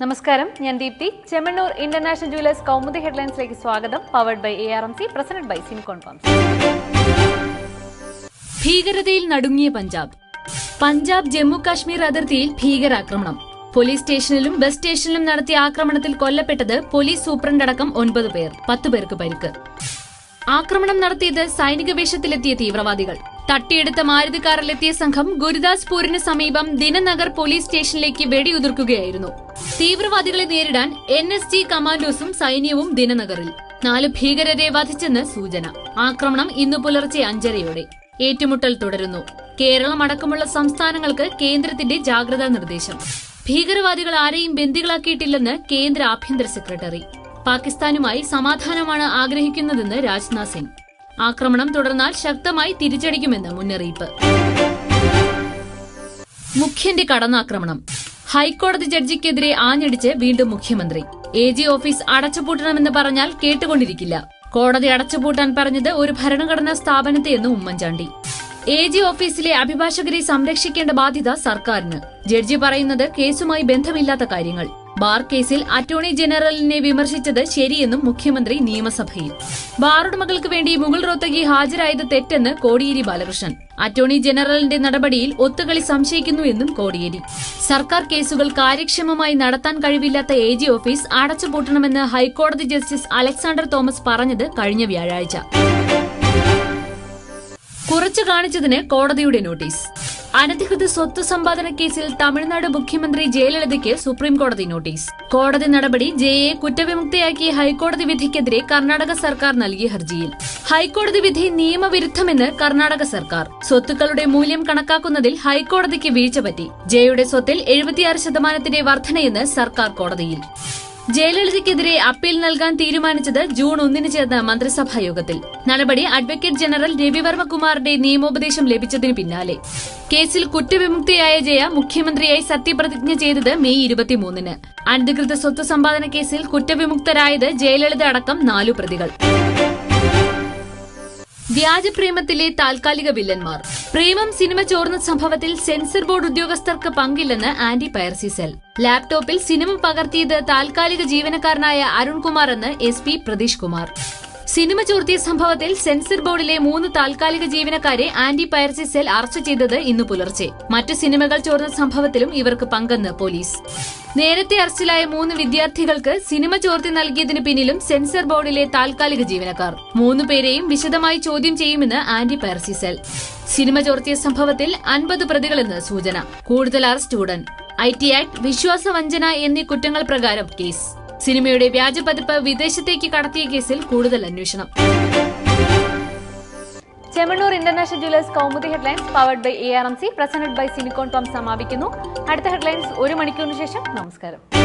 നമസ്കാരം ഞാൻ Deepthi. Chemmanur international jewellers Kaumudi ഹെഡ്ലൈൻസിലേക്ക് സ്വാഗതം. Powered by A R M C presented by Syncon farms ഭീകരതയിൽ നടുങ്ങിയ പഞ്ചാബ്. പഞ്ചാബ് ജമ്മു കാശ്മീർ അതിർത്തിയിൽ ഭീകരാക്രമണം. പോലീസ് സ്റ്റേഷനിലും ബസ് സ്റ്റേഷനിലും നടത്തിയ ആക്രമണത്തിൽ കൊല്ലപ്പെട്ടത് പോലീസ് സൂപ്രണ്ട് അടക്കം ഒൻപത് പേർ പത്ത് പേർക്ക് പരിക്ക്. ആക്രമണം നടത്തിയത് സൈനിക വേഷത്തിലെത്തിയ തീവ്രവാദികൾ. തട്ടിയെടുത്ത മാരുതി കാറിലെത്തിയ സംഘം ഗുരുദാസ്പൂരിന് സമീപം ദിനനഗർ പോലീസ് സ്റ്റേഷനിലേക്ക് വെടിയുതിർക്കുകയായിരുന്നു. തീവ്രവാദികളെ നേരിടാൻ എൻ എസ് ജി കമാൻഡോസും സൈന്യവും ദിനനഗറിൽ. നാല് ഭീകരരെ വധിച്ചെന്ന് സൂചന. ആക്രമണം ഇന്ന് പുലർച്ചെ അഞ്ചരയോടെ. ഏറ്റുമുട്ടൽ തുടരുന്നു. കേരളം അടക്കമുള്ള സംസ്ഥാനങ്ങൾക്ക് കേന്ദ്രത്തിന്റെ ജാഗ്രതാ നിർദ്ദേശം. ഭീകരവാദികൾ ആരെയും ബന്ദികളാക്കിയിട്ടില്ലെന്ന് കേന്ദ്ര ആഭ്യന്തര സെക്രട്ടറി. പാകിസ്ഥാനുമായി സമാധാനമാണ് ആഗ്രഹിക്കുന്നതെന്ന് രാജ്നാഥ് സിംഗ്. ആക്രമണം തുടർന്നാൽ ശക്തമായി തിരിച്ചടിക്കുമെന്ന് മുന്നറിയിപ്പ്. മുഖ്യന്റെ കടന്നാക്രമണം. ഹൈക്കോടതി ജഡ്ജിക്കെതിരെ ആഞ്ഞടിച്ച് വീണ്ടും മുഖ്യമന്ത്രി. എ ജി ഓഫീസ് അടച്ചുപൂട്ടണമെന്ന് പറഞ്ഞാൽ കേട്ടുകൊണ്ടിരിക്കില്ല. കോടതി അടച്ചുപൂട്ടാൻ പറഞ്ഞത് ഒരു ഭരണഘടനാ സ്ഥാപനത്തെ എന്ന് ഉമ്മൻചാണ്ടി. എ ജി ഓഫീസിലെ അഭിഭാഷകരെ സംരക്ഷിക്കേണ്ട ബാധ്യത സർക്കാരിന്. ജഡ്ജി പറയുന്നത് കേസുമായി ബന്ധമില്ലാത്ത കാര്യങ്ങൾ. ബാർ കേസിൽ അറ്റോർണി ജനറലിനെ വിമർശിച്ചത് ശരിയെന്നും മുഖ്യമന്ത്രി നിയമസഭയിൽ. ബാറുടമകൾക്ക് വേണ്ടി മുകുൾ റോത്തഗി ഹാജരായത് തെറ്റെന്ന് കോടിയേരി ബാലകൃഷ്ണൻ. അറ്റോർണി ജനറലിന്റെ നടപടിയിൽ ഒത്തുകളി സംശയിക്കുന്നു എന്നും കോടിയേരി. സർക്കാർ കേസുകൾ കാര്യക്ഷമമായി നടത്താൻ കഴിവില്ലാത്ത എ ജി ഓഫീസ് അടച്ചുപൂട്ടണമെന്ന് ഹൈക്കോടതി ജസ്റ്റിസ് അലക്സാണ്ടർ തോമസ് പറഞ്ഞത് കഴിഞ്ഞ വ്യാഴാഴ്ച. കുറച്ചു കാണിച്ചതിന് കോടതിയുടെ നോട്ടീസ്. അനധികൃത സ്വത്ത് സമ്പാദന കേസിൽ തമിഴ്നാട് മുഖ്യമന്ത്രി ജയലളിതയ്ക്ക് സുപ്രീംകോടതി നോട്ടീസ്. കോടതി നടപടി ജയയെ കുറ്റവിമുക്തയാക്കി ഹൈക്കോടതി വിധിക്കെതിരെ കർണാടക സർക്കാർ നൽകിയ ഹർജിയിൽ. ഹൈക്കോടതി വിധി നിയമവിരുദ്ധമെന്ന് കർണാടക സർക്കാർ. സ്വത്തുക്കളുടെ മൂല്യം കണക്കാക്കുന്നതിൽ ഹൈക്കോടതിക്ക് വീഴ്ച പറ്റി. ജയയുടെ സ്വത്തിൽ എഴുപത്തിയാറ് ശതമാനത്തിന്റെ വർധനയെന്ന് സർക്കാർ കോടതിയിൽ. ജയലളിതയ്ക്കെതിരെ അപ്പീൽ നൽകാൻ തീരുമാനിച്ചത് ജൂൺ ഒന്നിന് ചേർന്ന മന്ത്രിസഭാ യോഗത്തിൽ നടപടി അഡ്വക്കേറ്റ് ജനറൽ രവിവർമ്മകുമാറിന്റെ നിയമോപദേശം ലഭിച്ചതിന് പിന്നാലെ. കേസിൽ കുറ്റവിമുക്തിയായ ജയ മുഖ്യമന്ത്രിയായി സത്യപ്രതിജ്ഞ ചെയ്തത് മെയ് ഇരുപത്തിമൂന്നിന്. അനധികൃത സ്വത്ത് സമ്പാദന കേസിൽ കുറ്റവിമുക്തരായത് ജയലളിത അടക്കം നാലു പ്രതികൾ. വ്യാജപ്രേമത്തിലെ താൽക്കാലിക വില്ലന്മാർ. പ്രേമം സിനിമ ചോർന്ന സംഭവത്തിൽ സെൻസർ ബോർഡ് ഉദ്യോഗസ്ഥർക്ക് പങ്കില്ലെന്ന് ആന്റി പയർസി സെൽ ലാപ്ടോപ്പിൽ സിനിമ പകർത്തിയത് താൽക്കാലിക ജീവനക്കാരനായ അരുൺകുമാർ എന്ന് S P Pratheesh Kumar. Cinema ചോർത്തിയ സംഭവത്തിൽ സെൻസർ ബോർഡിലെ മൂന്ന് താൽക്കാലിക ജീവനക്കാരെ ആന്റി പൈറസി സെൽ അറസ്റ്റ് ചെയ്തത് ഇന്ന് പുലർച്ചെ. മറ്റു സിനിമകൾ ചോർന്ന സംഭവത്തിലും ഇവർക്ക് പങ്കെന്ന് പോലീസ്. നേരത്തെ അറസ്റ്റിലായ മൂന്ന് വിദ്യാർത്ഥികൾക്ക് സിനിമ ചോർത്തി നൽകിയതിന് പിന്നിലും സെൻസർ ബോർഡിലെ താൽക്കാലിക ജീവനക്കാർ. മൂന്ന് പേരെയും വിശദമായി ചോദ്യം ചെയ്യുമെന്ന് ആന്റി പൈറസി സെൽ. സിനിമ ചോർത്തിയ സംഭവത്തിൽ അൻപത് പ്രതികളെന്ന് സൂചന. കൂടുതൽ അറസ്റ്റ് ഉടൻ. ഐ ടി ആക്ട് വിശ്വാസവഞ്ചന എന്നീ കുറ്റങ്ങൾ പ്രകാരം കേസ്. സിനിമയുടെ വ്യാജപതിപ്പ് വിദേശത്തേക്ക് കടത്തിയ കേസിൽ കൂടുതൽ അന്വേഷണം. Chemmanur international jewellers Kaumudi headlines powered by A R M C presented by Syncon pump സമാപിക്കുന്നു. അടുത്ത ഹെഡ്ലൈൻസ് ഒരു മണിക്കൂറിന് ശേഷം. നമസ്കാരം.